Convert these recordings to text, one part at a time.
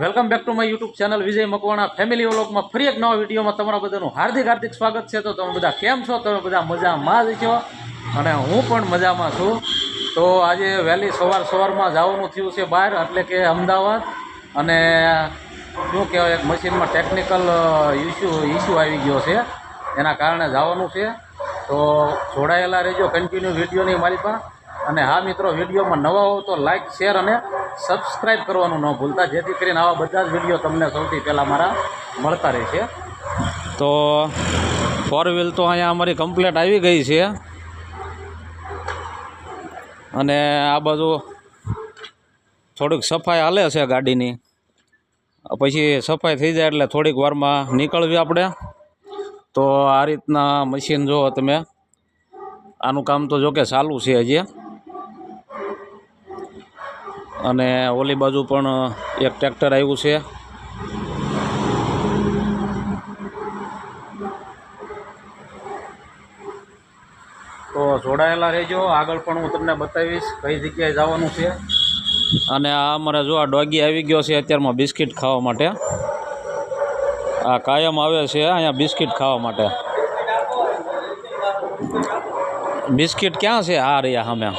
Welcome back to my YouTube channel Vijay Makwana. Family વ્લોગમાં ફરી એક નવા વિડીયોમાં તમારા બધાનું હાર્દિક હાર્દિક સ્વાગત છે. તો તમે બધા કેમ છો? તમે બધા મજામાં જ છો? અને હું પણ મજામાં છું. તો આજે વહેલી સવાર સવારમાં જવાનું થયું છે બહાર, એટલે કે અમદાવાદ. અને શું કહેવાય, એક મશીનમાં ટેકનિકલ ઇસ્યુ ઇસ્યુ આવી ગયો છે. એના કારણે જવાનું છે. તો જોડાયેલા રહેજો કન્ટિન્યુ વિડીયોની મારી પાસે. અને હા મિત્રો, વિડીયોમાં નવા હો તો લાઇક શેર અને સબસ્ક્રાઈબ કરવાનું ન ભૂલતા. જેથી કરીને આવા બધા જ વીડિયો તમને સૌથી પહેલાં મારા મળતા રહેશે તો ફોર વ્હીલ તો અહીંયા અમારી કમ્પ્લેટ આવી ગઈ છે. અને આ બાજુ થોડીક સફાઈ હાલે છે ગાડીની. પછી સફાઈ થઈ જાય એટલે થોડીક વારમાં નીકળવી આપણે. તો આ રીતના મશીન જો તમે. આનું કામ તો જો કે ચાલુ છે હજી. અને ઓલી બાજુ પણ એક ટ્રેક્ટર આવ્યું છે. તો જોડાયેલા રહેજો. આગળ પણ હું તમને બતાવીશ કઈ જગ્યાએ જવાનું છે. અને આ અમારે જો આ ડોગી આવી ગયો છે અત્યારમાં બિસ્કિટ ખાવા માટે. આ કાયમ આવે છે અહીંયા બિસ્કિટ ખાવા માટે. બિસ્કિટ ક્યાં છે? આ રહ્યા સામે.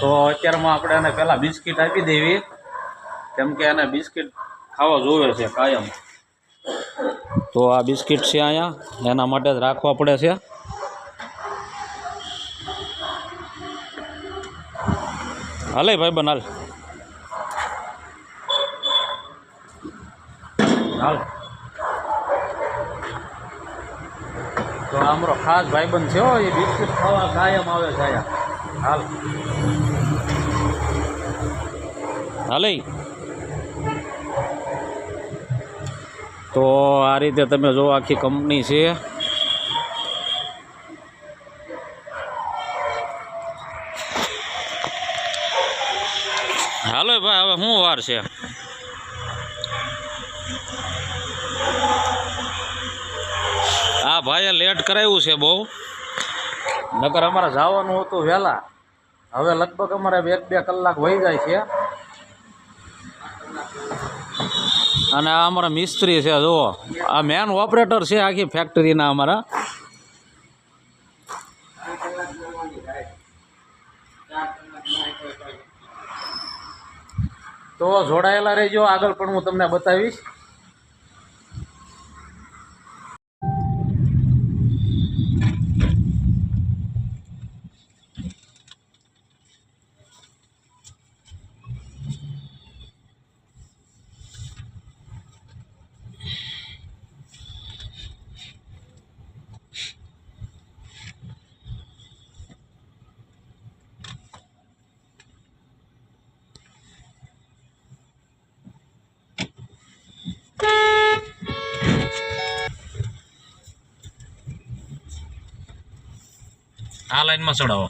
તો અત્યારમાં આપણે એને પહેલાં બિસ્કિટ આપી દેવી. કેમ કે એને બિસ્કિટ ખાવા જોવે છે કાયમ. તો આ બિસ્કિટ છે અહીંયા. એના માટે જ રાખવા પડે છે. હાલે ભાઈ બનાલ હાલ. તો આમરો ખાસ ભાઈબંધ છે હો એ બિસ્કિટ ખાવા કાયમ આવે છે અહીંયા. હાલ હાલે તો આ રીતે તમે જો આખી કંપની છે હાલો ભાઈ હવે શું વાર છે? આ ભાઈએ લેટ કરાવ્યું છે બહુ. નકર અમારે જવાનું હતું વહેલા હવે લગભગ અમારે એક બે કલાક વહી જાય છે. અને આ અમારા મિસ્ત્રી છે, જુઓ. આ મેન ઓપરેટર છે આખી ફેક્ટરીના અમારા. તો જોડાયેલા રહેજો, આગળ પણ હું તમને બતાવીશ. આ લાઈનમાં ચડાવો.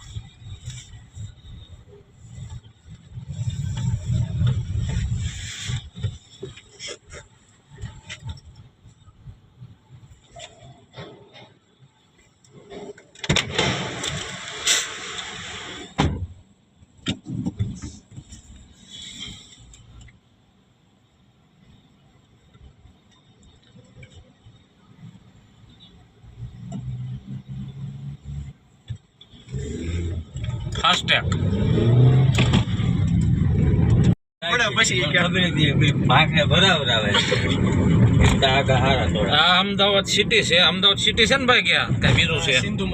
આ અમદાવાદ સિટી છે. અમદાવાદ સિટી છે ને ભાઈ ક્યાં? કઈ બીજું છે? સિંધુ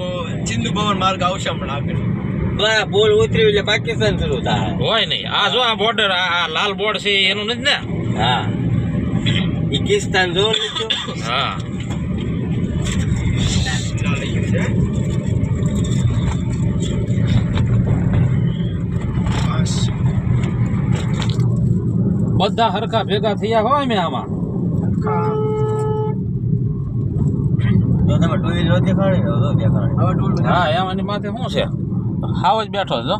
સિંધુ ભવન માર્ગ આવશે હમણાં આગળ. બોલ ઉતર્યું એટલે પાકિસ્તાન શરૂ થાય. હોય નહીં. આ જો આ બોર્ડર આ લાલ બોર્ડ છે એનું નથી ને? હા. પાકિસ્તાન જો હા ચાલી ગયું છે બસ બધા હરખા ભેગા થયા હોય મેં આમાં. હા એમાંની માથે શું છે? હાવ જ બેઠો છો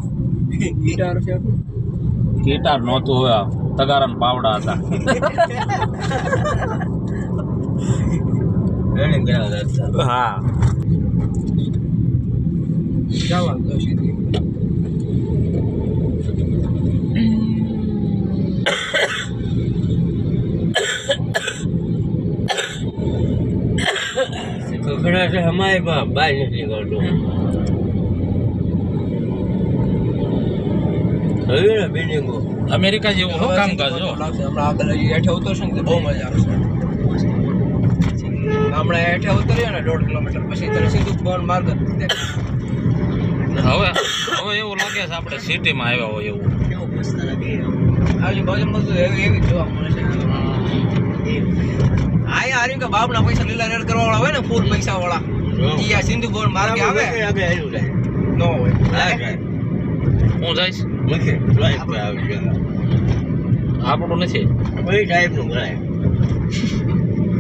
ગિટાર છે ગિટાર નહોતું હવે તગારા પાવડા હતા. હતા. હા. જવા દો સીધી અમારે છે અમારે બાપ બાય નથી કરતો હવે ને બિલ્ડિંગો અમેરિકા જેવું હો કામકાજ લાગશે હમણાં આગળ હજી હેઠે ઉતરશું ને તો બહુ મજા આવશે હમણાં હેઠે ઉતરીએ ને દોઢ કિલોમીટર પછી તને સીધું બોર્ડ માર્ગ હવે હવે એવું લાગે છે આપણે સિટીમાં આવ્યા હોય એવું. આજુબાજુ બધું એવી એવી જ જોવા મળે છે. આયા હારી કે બાપના પૈસા લીલા રેડ કરવા વાળા હોય ને ફૂલ પૈસા વાળા ઈ આ સિંધુ બોર્ડ માર્ગે આવે? આગળ આવ્યું જાય નો હોય. હા હું? જઈશ? લખે ડ્રાઈવ પર આવી ગયા આપણું નથી. કોઈ ટાઈપનું ભરાય.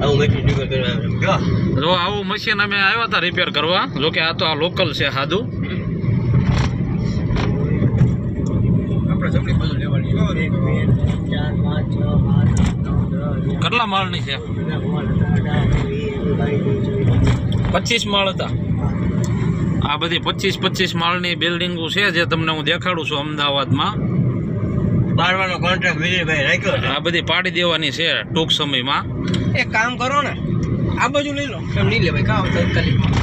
આવું મેથી રિપેર કરવા આવે. જો જો આવું મશીન અમે આવ્યા હતા રિપેર કરવા. જો કે આ તો આ લોકલ છે સાદું આપણે જમણી બાજુ લેવાની. કેટલા માળની છે? પચીસ. માળ હતા? આ બધી પચીસ પચીસ માળની બિલ્ડિંગો છે જે તમને હું દેખાડું છું અમદાવાદમાં. બારવાનો કોન્ટ્રાક્ટ વિજયભાઈ રાખ્યો આ બધી પાડી દેવાની છે ટૂંક સમયમાં. એક કામ કરો ને આ બાજુ લઈ લો. એમ નહીં લેવાય કામ તાત્કાલિકમાં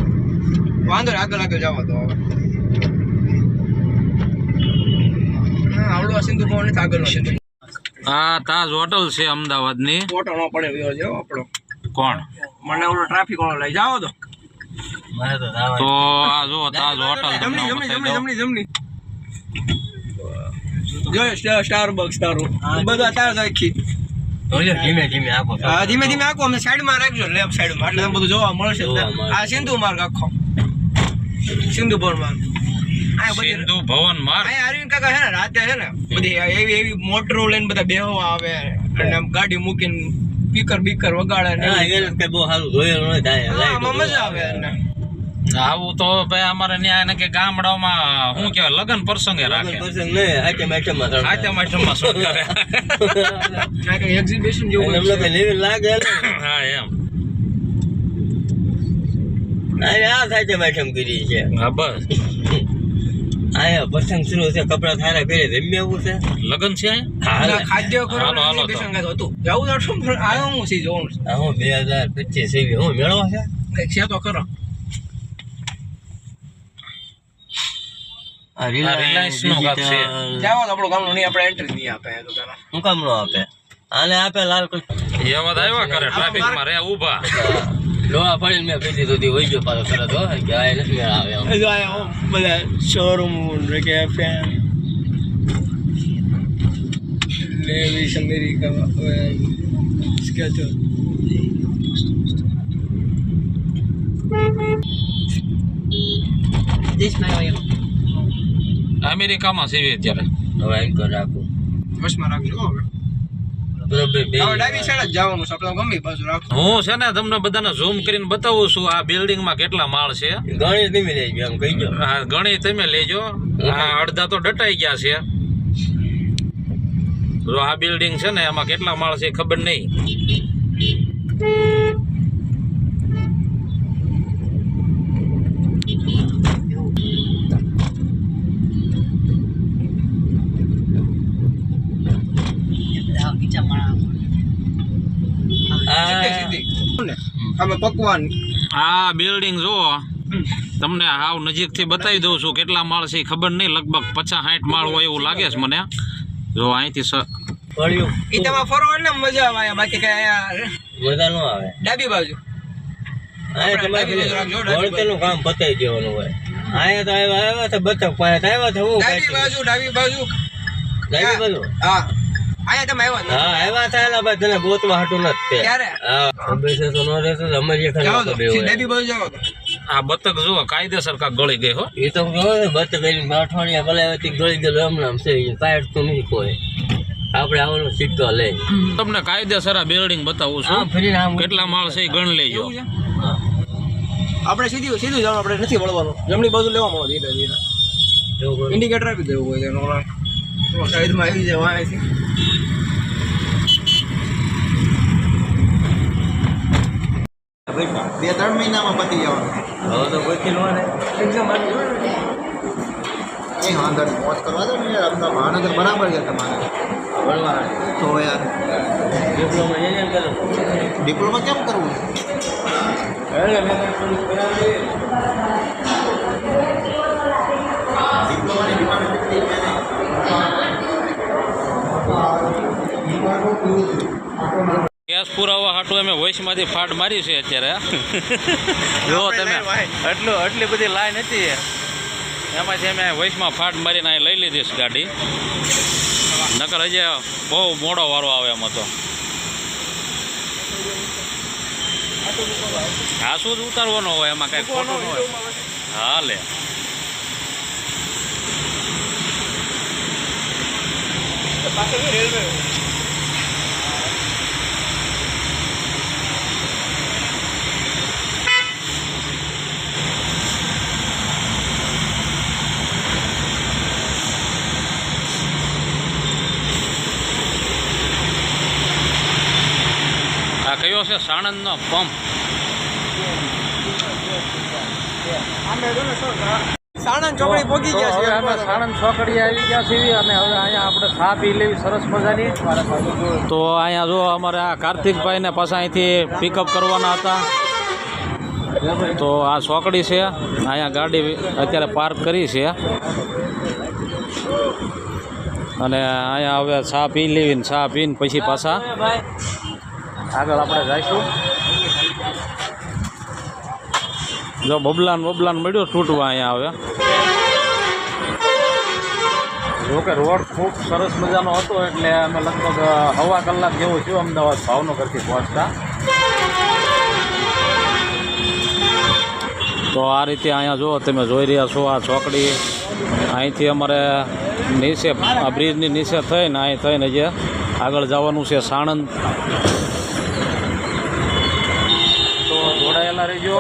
વાંધો નહીં આગળ આગળ જવા દો હવે. આવડો આ સિંધુ ભવન નથી હશે આ તાજ હોટલ છે અમદાવાદની. ફોટો ન પડે એવો જેવો આપણો. કોણ? મને ઓલો ટ્રાફિક વાળો લઈ જાઓ તો. મારે તો આ જો તાજ હોટલ તમને જમણી જમણી જમણી. જમણી જમણી જોયો સ્ટાર સ્ટાર બક્સ તારું બધા તાજ આખી. ધીમે ધીમે આપો હા ધીમે ધીમે આખો. અમે સાઈડમાં રાખજો લેફ્ટ સાઈડમાં એટલે બધું જોવા મળશે. આ સિંધુ માર્ગ આખો. સિંધુ ભવન માર્ગ. સિંધુ ભવન માર્ગ. અરવિંદ કાકા છે ને રાતે છે ને બધી એવી એવી મોટરો લઈને બધા બેહવા આવે અને આમ ગાડી મૂકીને પીકર બીકર વગાડે ને હા એને કઈ બહુ સારું જોયેલું નથી થાય આમાં મજા આવે એને આવું તો ભાઈ અમારે એને કે ગામડામાં શું કેવાય લગ્ન પ્રસંગે રાખે. પસંદ નહીં આઈટમમાં ત્રણ. આચમ આચમમાં શું કરે એક્ઝિબિશન જેવું. લેવી લાગે હા એમ. આ આઈટમ આઈટમ કરી છે. હા બસ. આયા પતંગ શરૂ છે કપડા થારા પહેરે જમી આવું છે? લગ્ન છે અહીંયા? હાલે. હાલો, હાલો તો. એક્ઝિબિશન કંઈક હતું. જવું તો પણ આ હું છે જોવાનું હું બે હજાર પચીસ એવી હું મેળવો છે? કંઈક છે તો ખરો. આ Reliance નું છે. જાઓ તો આપણું ગામનું નહીં આપણે એન્ટ્રી નહીં આપે તો નો આપે? આને આપે લાલ કોઈ એ વાત આવ્યા કરે ટ્રાફિકમાં રે ઊભા. લોહા પડીને મેં પીધી તો હોય ગયો પાછો તરત હો કે આ નથી મેળ આવે જો આ બધા શોરૂમ કે ફેન લેવિસ અમેરિકા સ્કેચર અમેરિકામાં સીવી અત્યારે. હવે એમ કર રાખું. બસમાં રાખજો હવે. હું છે ને તમને બધાને ઝૂમ કરીને બતાવું છું આ બિલ્ડિંગમાં કેટલા માળ છે. એમ કહી ગણી તમે લેજો. આ અડધા તો ડટાઈ ગયા છે. જો આ બિલ્ડિંગ છે ને એમાં કેટલા માળ છે ખબર નહીં સીધી સીધી અમે પકવાન. આ બિલ્ડિંગ જુઓ. તમને હાવ નજીકથી બતાવી દઉં છું કેટલા માળ છે એ ખબર નહીં લગભગ પચાસ સાઠ માળ હોય એવું લાગે છે મને. જો અહીંથી સ પડ્યું તમે ફરો એટલે મજા આવે અહીંયા. બાકી કઈ મજા ન આવે. ડાબી બાજુ. કામ પતાવી દેવાનું હોય. આયા તો આવ્યા આવ્યા તો બતક પાસે આવ્યા તો ડાબી બાજુ ડાબી બાજુ. ડાબી બાજુ? હા. અહીંયા તમે આવ્યા હા આવ્યા હતા એલા ભાઈ તને ગોતવા હાટું નથી તે. ક્યારે? હા તો તો. સીધી આ બતક જો કાયદેસર કાંક ગળી ગઈ હો. એ તો કહો ને બત કરીને અઠવાડિયા પલાવતી ગળી ગયેલો એમ નામ છે એ પાયટ તો નહીં કોઈ. આપણે આવવાનો સિક્કો લઈ. તમને કાયદેસર આ બિલ્ડિંગ બતાવું છું. આમ કેટલા માળ છે એ ગણ લેજો? આપણે સીધું સીધું જવાનું આપણે નથી વળવાનું. જમણી બાજુ લેવા મળો ધીરે ધીરે. ઇન્ડિકેટર આપી દેવું હોય એનો સાઈડમાં આવી જાય બે ત્રણ મહિનામાં પતી જવાનું. હવે તો કોઈ નો ને એક્ઝામ આવી નહીં વાંધો નહીં. મોજ કરવા દો ને યાર. અમદાવાદ ભાવનગર બરાબર છે તમારે. ભણવા તો યાર. ડિપ્લોમા એને કરું ડિપ્લોમા કેમ કરવું છે ગેસ હાટું અમે વોઇસમાંથી ફાટ મારી છે અત્યારે જો તમે એટલું આટલી બધી લાઈન હતી. એમાંથી અમે વોઇસમાં ફાટ મારીને અહીં લઈ લીધી છે ગાડી. નકર હજી બહુ મોડો વારો આવે એમ હતો. હા શું જ ઉતારવાનો હોય એમાં કાંઈ ખોટું ન હોય. હા લે. રેલવે આ કયો છે સાણંદનો પંપ સાણંદ ચોકડી પહોંચી તો ગયા હવે અમે સાણંદ ચોકડીએ આવી ગયા છીએ અને હવે અહીંયા આપણે ચા પી લેવી સરસ મજાની. તો અહીંયા જો અમારે આ કાર્તિકભાઈને પાછા અહીંથી પિકઅપ કરવાના હતા. તો આ ચોકડી છે. અહીંયા ગાડી અત્યારે પાર્ક કરી છે. અને અહીંયા હવે ચા પી લેવીને ચા પીને પછી પાછા આગળ આપણે જઈશું. જો બબલાન બબલાન મળ્યો છૂટવા અહીંયા હવે. જોકે રોડ ખૂબ સરસ મજાનો હતો એટલે અમે લગભગ હવા કલાક જેવું થયું અમદાવાદ ભાવનગરથી પહોંચતા. તો આ રીતે અહીંયા જુઓ, તમે જોઈ રહ્યા છો આ ચોકડી. અહીંથી અમારે નીચે, આ બ્રિજની નીચે થઈને, અહીં થઈને જે આગળ જવાનું છે સાણંદ તો જોડાયેલા રહેજો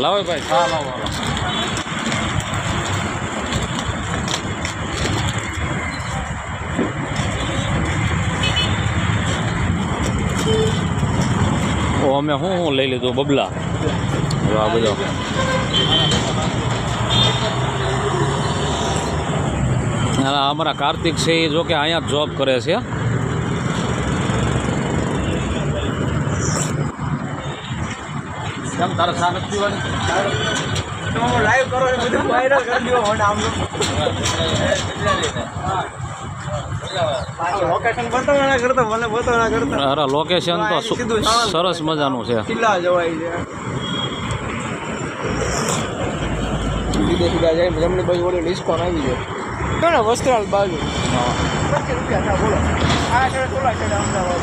લાવો ભાઈ ચા લાવો ઓ અમે શું શું લઈ લીધું બબલા જો આ બધો અને આ અમારા કાર્તિક છે એ જો કે અહીંયા જ જોબ કરે છે કેમ તારે ચા નથી પીવાની લાઈવ કરો એ બધું વાયરલ કરી દો મને આમ લોકેશન કરતા મને અરે લોકેશન તો સરસ મજાનું છે. કિલ્લા જવાય છે. સીધે સીધા જાય જમણી બાજુ ઓલી ડિસ્કોન આવી જાય ને વસ્ત્રાલ બાજુ? રૂપિયા બોલો. આ છેડે સોલા છેડે Ahmedabad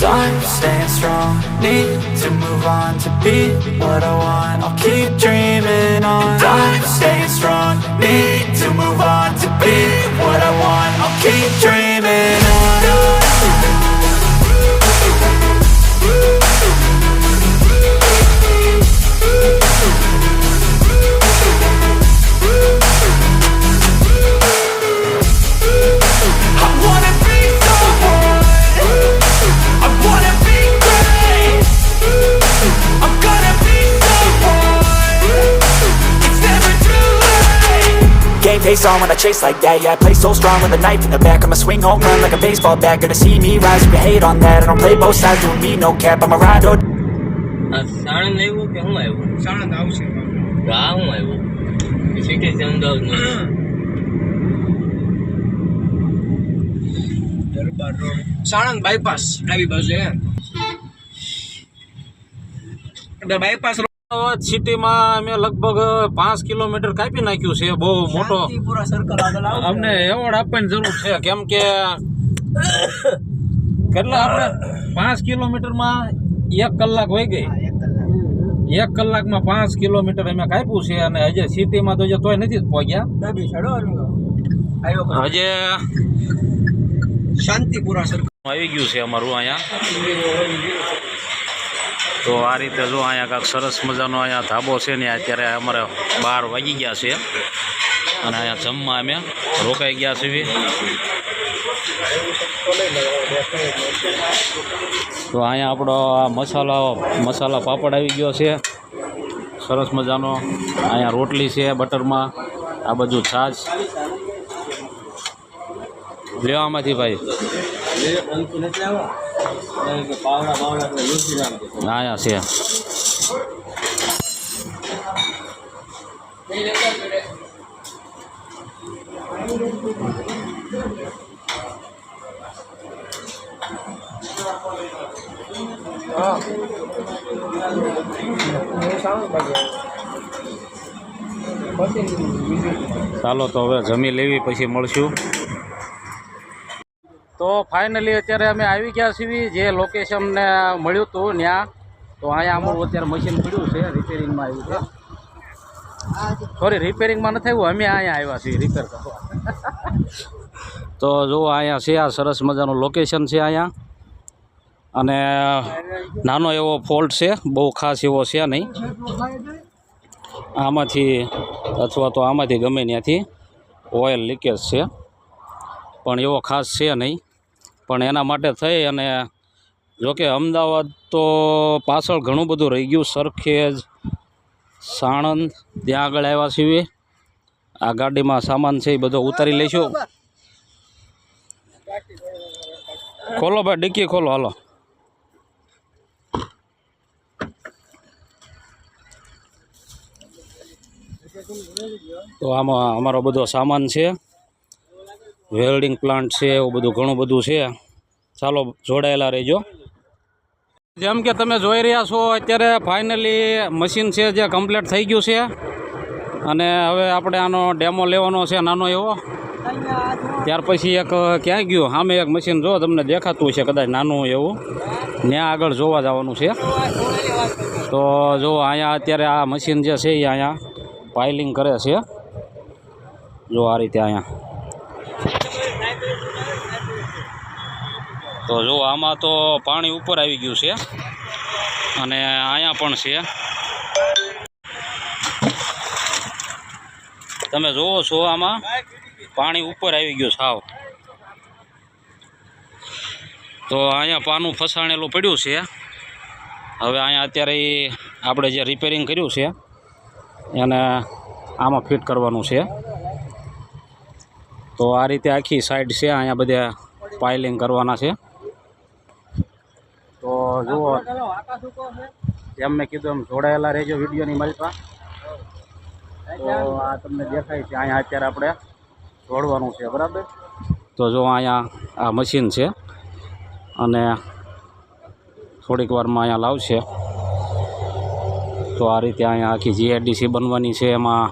Time staying strong, need to move on to be what I want. I'll keep dreaming on. Time staying strong, need to move on to be what I want. I'll keep dreaming Game face on when I chase like that. Yeah, I play so strong with a knife in the back. I'ma swing home run like a baseball bat. Gonna see me rise. You can hate on that. I don't play both sides. Doing me no cap. I'm a ride or આ સાણંદ આવ્યું કે શું આવ્યું સાણંદ આવશે તો આ શું આવ્યું સિટી છે અમદાવાદનું દરબાર રોડ સાણંદ બાયપાસ ડાબી બાજુ હે એટલે બાયપાસ અમદાવાદ સિટીમાં અમે લગભગ પાંચ કિલોમીટર કાપી નાખ્યું છે બહુ મોટો. અમને એવોર્ડ આપવાની જરૂર છે કેમ કે કેટલા આપણે પાંચ કિલોમીટરમાં એક કલાક વહી ગઈ. એક કલાકમાં પાંચ કિલોમીટર અમે કાપ્યું છે અને હજે સિટીમાં તો તોય નથી જ પહોંચ્યા. હજે શાંતિપુરા સરકાર આવી ગયું છે અમારું અહીંયા. તો આ રીતે જો અહીંયા કાંક સરસ મજાનો અહીંયા ધાબો છે ને અત્યારે અમારે બાર વાગી ગયા છે. અને અહીંયા જમવા અમે રોકાઈ ગયા છીએ. તો અહીંયા આપણો આ મસાલા મસાલા પાપડ આવી ગયો છે. સરસ મજાનો અહીંયા રોટલી છે બટરમાં. આ બધું છાશ. લેવામાંથી ભાઈ? છે હું ભાઈ પછી બીજું ચાલો તો હવે જમી લેવી પછી મળશું. તો ફાઇનલી અત્યારે અમે આવી ગયા છીએ, જે લોકેશનને મળ્યું હતું ત્યાં. તો અહીંયા અમારું અત્યારે મશીન પડ્યું છે રિપેરિંગમાં આવ્યું છે. સોરી રિપેરિંગમાં નથી આવ્યું, અમે અહીંયા આવ્યા છીએ રિપેર કરવા. તો જુઓ અહીંયા છે, આ સરસ મજાનું લોકેશન છે અહીંયા. અને નાનો એવો ફોલ્ટ છે, બહુ ખાસ એવો છે નહીં. આમાંથી અથવા તો આમાંથી ગમે ત્યાંથી ઓઇલ લીકેજ છે. પણ એવો ખાસ છે નહીં. પણ એના માટે થઈ અને જોકે અમદાવાદ તો પાછળ ઘણું બધું રહી ગયું. સરખેજ, સાણંદ, ત્યાં આગળ આવ્યા છીએ. આ ગાડીમાં સામાન છે એ બધો ઉતારી લઈશું. ખોલો ભાઈ, ડિક્કી ખોલો, હાલો. તો આમાં અમારો બધો સામાન છે. વેલ્ડિંગ પ્લાન્ટ છે, એવું બધું ઘણું બધું છે. ચાલો જોડાયેલા રહેજો. જેમ કે તમે જોઈ રહ્યા છો, અત્યારે ફાઇનલી મશીન છે જે કમ્પ્લીટ થઈ ગયું છે. અને હવે આપણે આનો ડેમો લેવાનો છે, નાનો એવો. ત્યાર પછી એક ક્યાં ગયું? સામે એક મશીન જો તમને દેખાતું છે કદાચ નાનું એવું. ત્યાં આગળ જોવા જવાનું છે. તો જો અહીંયા અત્યારે આ મશીન જે છે એ અહીંયા પાઇલિંગ કરે છે. જો આ રીતે અહીંયા. તો જો આમાં તો પાણી ઉપર આવી ગયું છે. અને અહીંયા પણ છે. તમે જોવો છો આમાં પાણી ઉપર આવી ગયું સાવ તો અહીંયા પાનું ફસાણેલું પડ્યું છે. હવે અહીંયા અત્યારે આપણે જે રિપેરિંગ કર્યું છે, એને આમાં ફિટ કરવાનું છે. તો આ રીતે આખી સાઈડ છે, અહીંયા બધા પાઇલિંગ કરવાના છે. તો જુઓ. જેમ મેં કીધું એમ જોડાયેલા રહેજો વિડીયોની માલિકા તો આ તમને દેખાય છે, અહીંયા અત્યારે આપણે જોડવાનું છે, બરાબર? તો જો અહીંયા આ મશીન છે, અને થોડીક વારમાં અહીંયા લાવશે. તો આ રીતે અહીંયા આખી જીઆઈડીસી બનવાની છે, એમાં